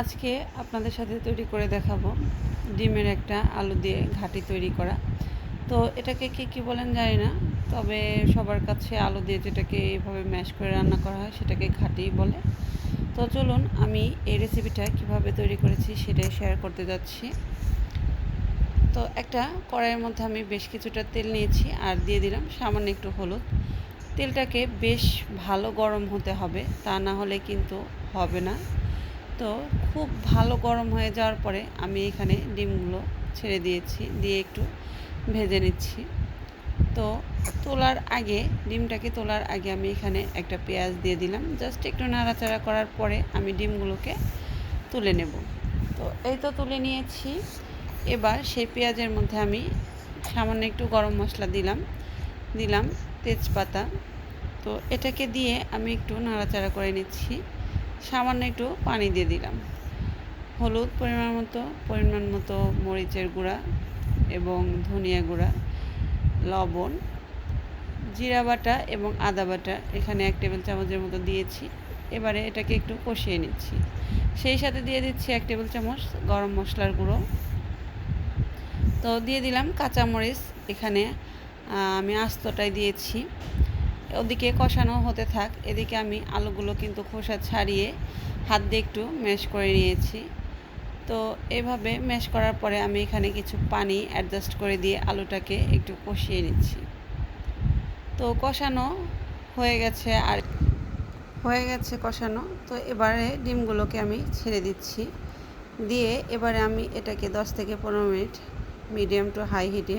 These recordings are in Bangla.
আজকে আপনাদের সাথে তৈরি করে দেখাবো ডিমের একটা আলু দিয়ে ঘাটি তৈরি করা। তো এটাকে কি কি বলেন জানি না, তবে সবার কাছে আলু দিয়ে যেটাকে এভাবে ম্যাশ করে রান্না করা হয় সেটাকে ঘাটি বলে। তো চলুন আমি এই রেসিপিটা কীভাবে তৈরি করেছি সেটাই শেয়ার করতে যাচ্ছি। তো একটা কড়াইয়ের মধ্যে আমি বেশ কিছুটা তেল নিয়েছি আর দিয়ে দিলাম সামান্য একটু হলুদ। তেলটাকে বেশ ভালো গরম হতে হবে, তা না হলে কিন্তু হবে না। তো খুব ভালো গরম হয়ে যাওয়ার পরে আমি এখানে ডিমগুলো ছেড়ে দিয়েছি, দিয়ে একটু ভেজে নিচ্ছি। তো তোলার আগে, ডিমটাকে তোলার আগে আমি এখানে একটা পেঁয়াজ দিয়ে দিলাম। জাস্ট একটু নাড়াচাড়া করার পরে আমি ডিমগুলোকে তুলে নেব। তো এই তো তুলে নিয়েছি। এবার সেই পেঁয়াজের মধ্যে আমি সামান্য একটু গরম মশলা দিলাম দিলাম তেজপাতা। তো এটাকে দিয়ে আমি একটু নাড়াচাড়া করে নিচ্ছি। সামান্য একটু পানি দিয়ে দিলাম। হলুদ পরিমাণ মতো পরিমাণ মতো মরিচের গুঁড়া এবং ধনিয়া গুঁড়া, লবণ, জিরা বাটা এবং আদা বাটা এখানে এক টেবিল চামচের মতো দিয়েছি। এবারে এটাকে একটু কষিয়ে নিচ্ছি। সেই সাথে দিয়ে দিচ্ছি এক টেবিল চামচ গরম মশলার গুঁড়ো। তো দিয়ে দিলাম কাঁচামরিচ। এখানে আমি আস্তটাই দিয়েছি। ওদিকে কষানো হতে থাক, এদিকে আমি আলুগুলো কিন্তু খোসা ছাড়িয়ে হাত দিয়ে একটু ম্যাশ করে নিয়েছি। তো এভাবে ম্যাশ করার পরে আমি এখানে কিছু পানি অ্যাডজাস্ট করে দিয়ে আলুটাকে একটু কষিয়ে নিচ্ছি। তো কষানো হয়ে গেছে আর হয়ে গেছে কষানো। তো এবারে ডিমগুলোকে আমি ছেড়ে দিচ্ছি। দিয়ে এবারে আমি এটাকে দশ থেকে পনেরো মিনিট মিডিয়াম টু হাই হিটে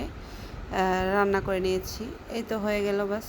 রান্না করে নিয়েছি। এই তো হয়ে গেল বাস